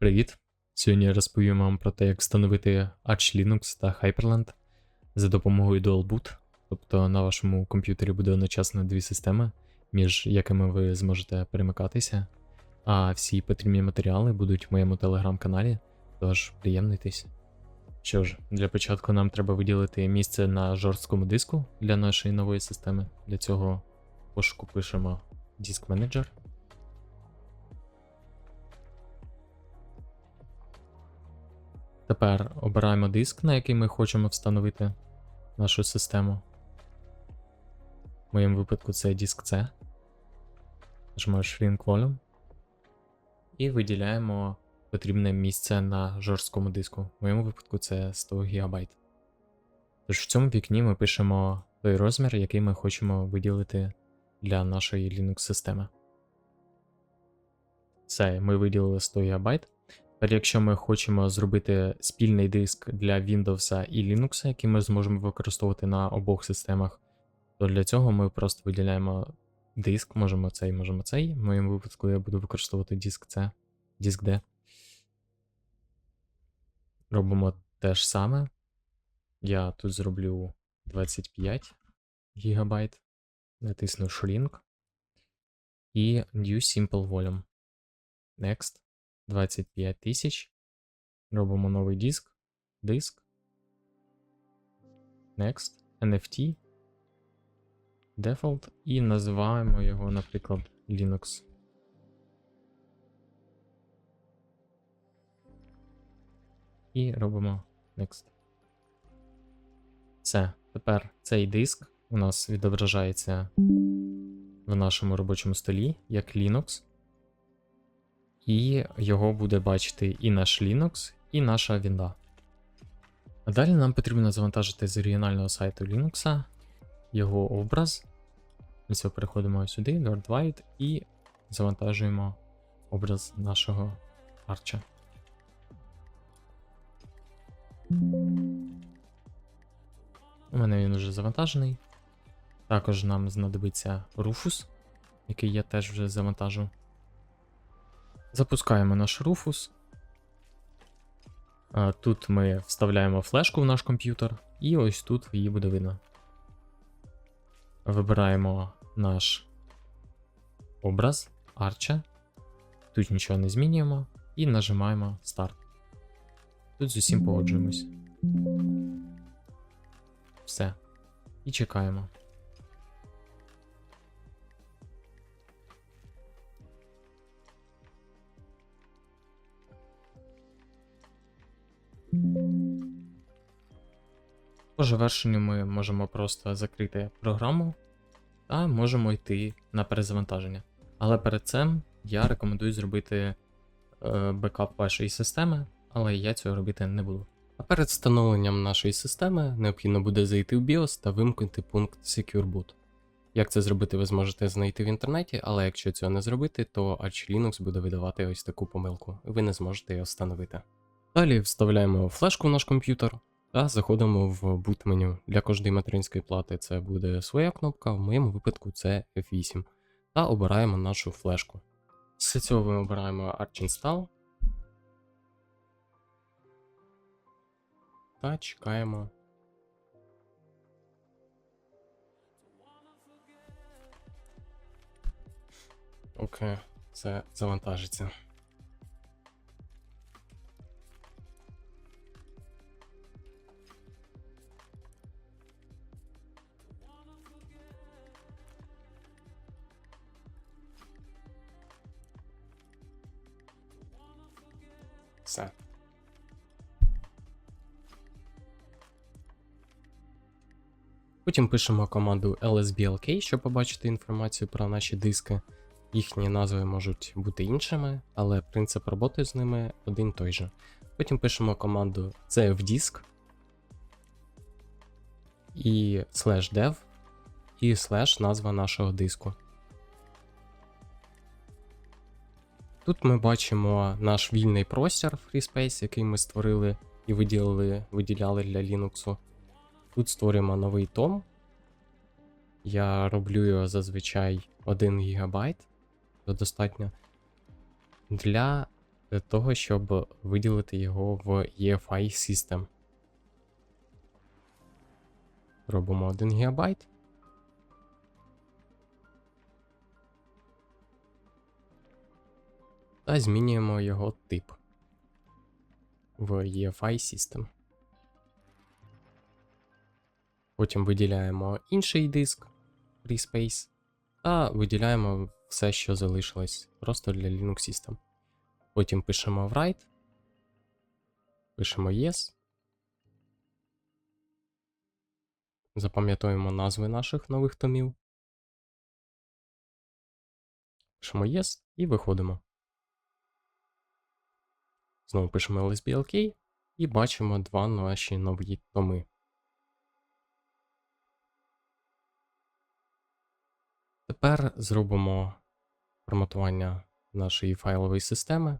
Привіт! Сьогодні я розповім вам про те, як встановити Arch Linux та Hyperland за допомогою Dual Boot. Тобто на вашому комп'ютері буде одночасно дві системи, між якими ви зможете перемикатися. А всі потрібні матеріали будуть в моєму телеграм-каналі, тож приємнитесь. Що ж, для початку нам треба виділити місце на жорсткому диску для нашої нової системи. Для цього пошуку пишемо Disk Manager. Тепер обираємо диск, на який ми хочемо встановити нашу систему. В моєму випадку це диск C. Нажимаю Shrink Volume. І виділяємо потрібне місце на жорсткому диску. В моєму випадку це 100 ГБ. Тож в цьому вікні ми пишемо той розмір, який ми хочемо виділити для нашої Linux системи. Все, ми виділили 100 ГБ. Тепер, якщо ми хочемо зробити спільний диск для Windows і Linux, який ми зможемо використовувати на обох системах, то для цього ми просто виділяємо диск, можемо цей, можемо цей. В моєму випадку я буду використовувати диск C, диск D. Робимо те ж саме. Я тут зроблю 25 ГБ, натисну Shrink і New Simple Volume. Next. 25 тисяч. Робимо новий диск. Диск. Next. NFT. Default. І називаємо його, наприклад, Linux. І робимо Next. Все. Тепер цей диск у нас відображається в нашому робочому столі як Linux. І його буде бачити і наш Linux, і наша Вінда. А далі нам потрібно завантажити з оригінального сайту Linux його образ. Для цього переходимо сюди, Lord Wide, і завантажуємо образ нашого арча. У мене він вже завантажений. Також нам знадобиться Rufus, який я теж вже завантажив. Запускаємо наш Rufus. Тут ми вставляємо флешку в наш комп'ютер, і ось тут її буде видно. Вибираємо наш образ арча. Тут нічого не змінюємо і нажимаємо Старт. Тут з усім погоджуємось. Все. І чекаємо. По завершенню ми можемо просто закрити програму та можемо йти на перезавантаження. Але перед цим я рекомендую зробити е, бекап вашої системи, але я цього робити не буду. А перед встановленням нашої системи необхідно буде зайти в BIOS та вимкнути пункт Secure Boot. Як це зробити, ви зможете знайти в інтернеті, але якщо цього не зробити, то Arch Linux буде видавати ось таку помилку, ви не зможете його встановити. Далі вставляємо флешку в наш комп'ютер та заходимо в boot меню. Для кожної материнської плати це буде своя кнопка, в моєму випадку це F8. Та обираємо нашу флешку. Після цього ми обираємо Arch Install. Та чекаємо. Окей, це завантажиться. Все. Потім пишемо команду lsblk, щоб побачити інформацію про наші диски. Їхні назви можуть бути іншими, але принцип роботи з ними один той же. Потім пишемо команду cfdisk і slash dev і slash назва нашого диску. Тут ми бачимо наш вільний простір FreeSpace, який ми створили і виділили, виділяли для Linux. Тут створюємо новий том. Я роблю його зазвичай 1 ГБ, то достатньо. Для того, щоб виділити його в EFI System. Робимо 1 ГБ. Та змінюємо його тип в EFI System. Потім виділяємо інший диск FreeSpace та виділяємо все, що залишилось просто для Linux System. Потім пишемо write, пишемо yes. Запам'ятовуємо назви наших нових томів. Пишемо yes і виходимо. Знову пишемо LSBLK і бачимо два наші нові томи. Тепер зробимо форматування нашої файлової системи.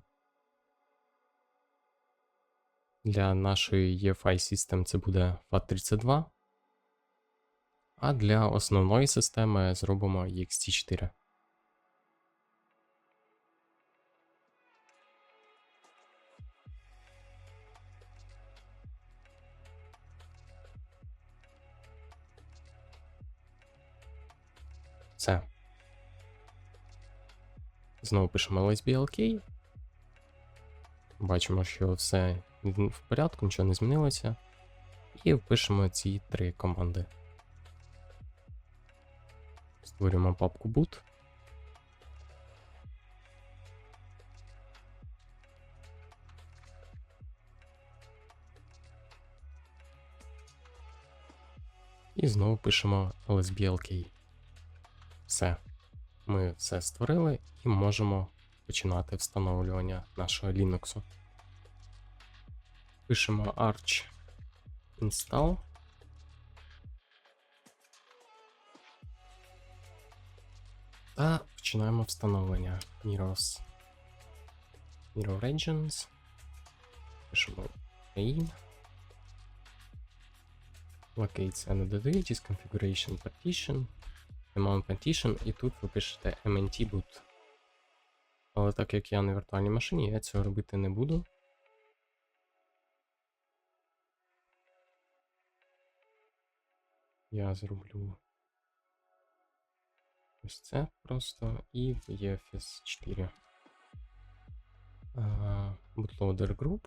Для нашої EFI System це буде FAT32. А для основної системи зробимо EXT4. Все. Знову пишемо LSBLK. Бачимо, що все в порядку, нічого не змінилося. І впишемо ці три команди. Створюємо папку boot. І знову пишемо LSBLK. Все. Ми все створили і можемо починати встановлювання нашого Linux. Пишемо arch install. Та починаємо встановлення Miros. Miro Regions. Пишемо main. Locates NDD, Disconfiguration Partition. Mount Partition, і тут ви пишете MNT boot. Але так як я на віртуальній машині, я цього робити не буду. Я зроблю ось це просто і в EFS 4. Uh, bootloader group,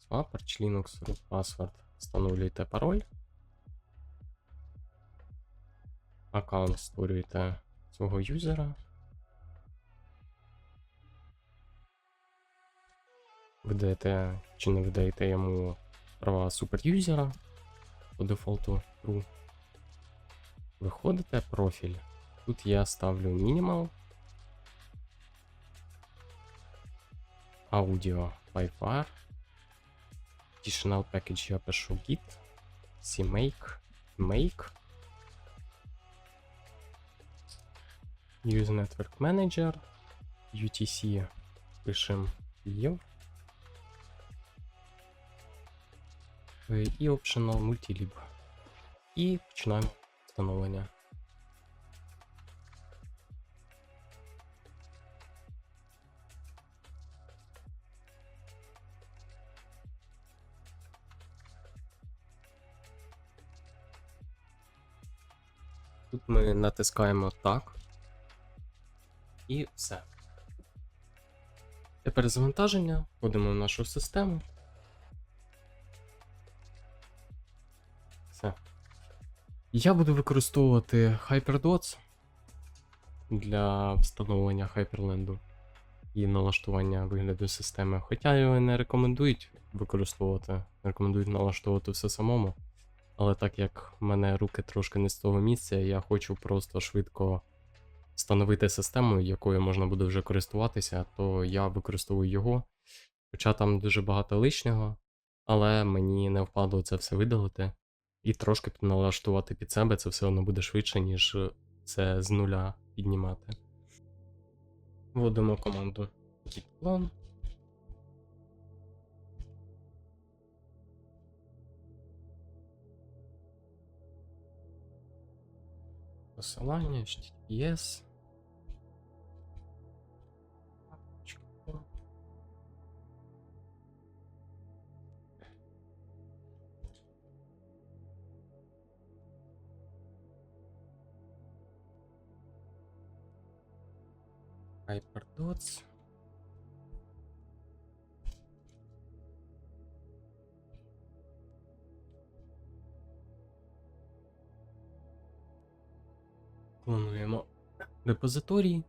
swap, arch linux root password. Встановлюєте пароль. Аккаунт створюєте свого юзера. Видаєте чи не видаєте йому права суперюзера по дефолту true. Виходите профіль. Тут я ставлю мінімал. Аудіо FireWire. Additional package я пишу git, cmake, make. Use Network Manager, UTC пишемо Yev. І Optional Multilib. І починаємо встановлення. Тут ми натискаємо так. І все. Тепер завантаження. Входимо в нашу систему. Все. Я буду використовувати HyperDots для встановлення Hyperland і налаштування вигляду системи. Хоча його не рекомендують використовувати, рекомендують налаштовувати все самому. Але так як в мене руки трошки не з того місця, я хочу просто швидко встановити систему, якою можна буде вже користуватися, то я використовую його. Хоча там дуже багато лишнього, але мені не впадло це все видалити. І трошки налаштувати під себе це все одно буде швидше, ніж це з нуля піднімати. Вводимо команду git Посилання, HTTPS. HyperDots. Клонуємо репозиторій.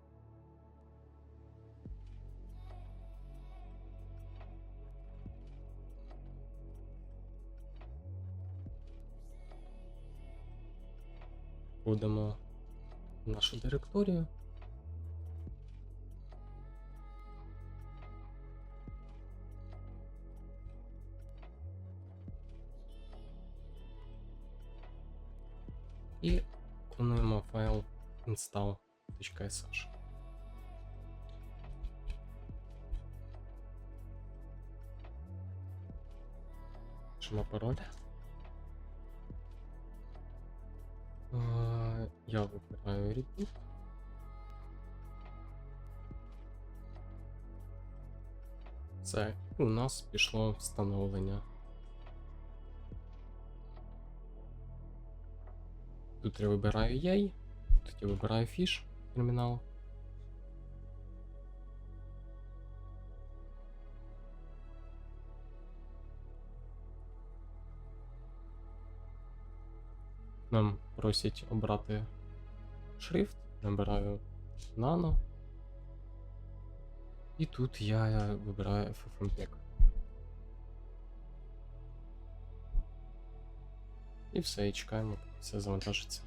Вводимо в нашу директорію. install.sh. Пишемо пароль. Я вибираю Repeat. Це у нас пішло встановлення. Тут я вибираю Yay, тут я вибираю Fish термінал. Нам просять обрати шрифт, набираю Nano. І тут я вибираю FFmpeg. І все, і чекаємо, поки все завантажиться.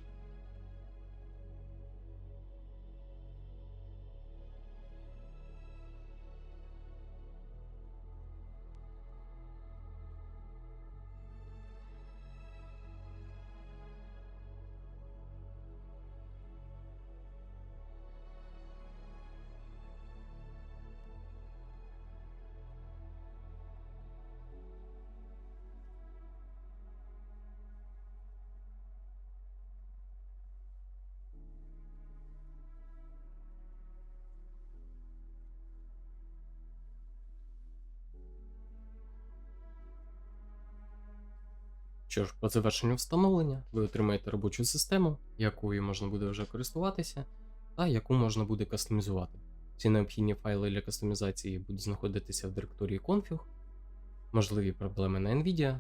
Що ж, по завершенню встановлення ви отримаєте робочу систему, якою можна буде вже користуватися, та яку можна буде кастомізувати. Всі необхідні файли для кастомізації будуть знаходитися в директорії config, можливі проблеми на Nvidia,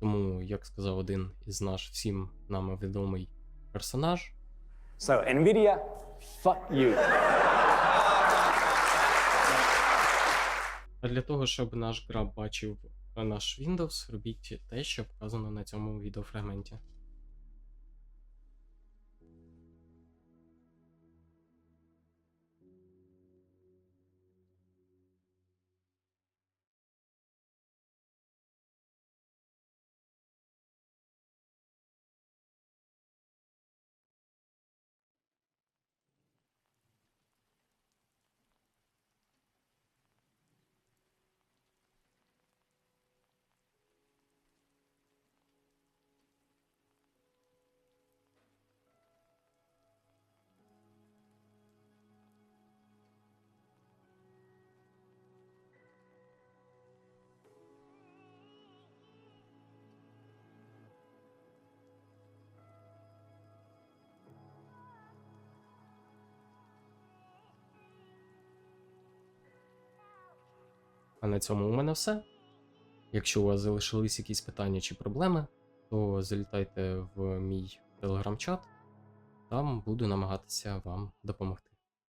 тому, як сказав один із наш всім нами відомий персонаж, So, NVIDIA, fuck you. А для того, щоб наш граб бачив наш Windows, робіть те, що вказано на цьому відеофрагменті. А на цьому у мене все. Якщо у вас залишились якісь питання чи проблеми, то залітайте в мій телеграм-чат, там буду намагатися вам допомогти.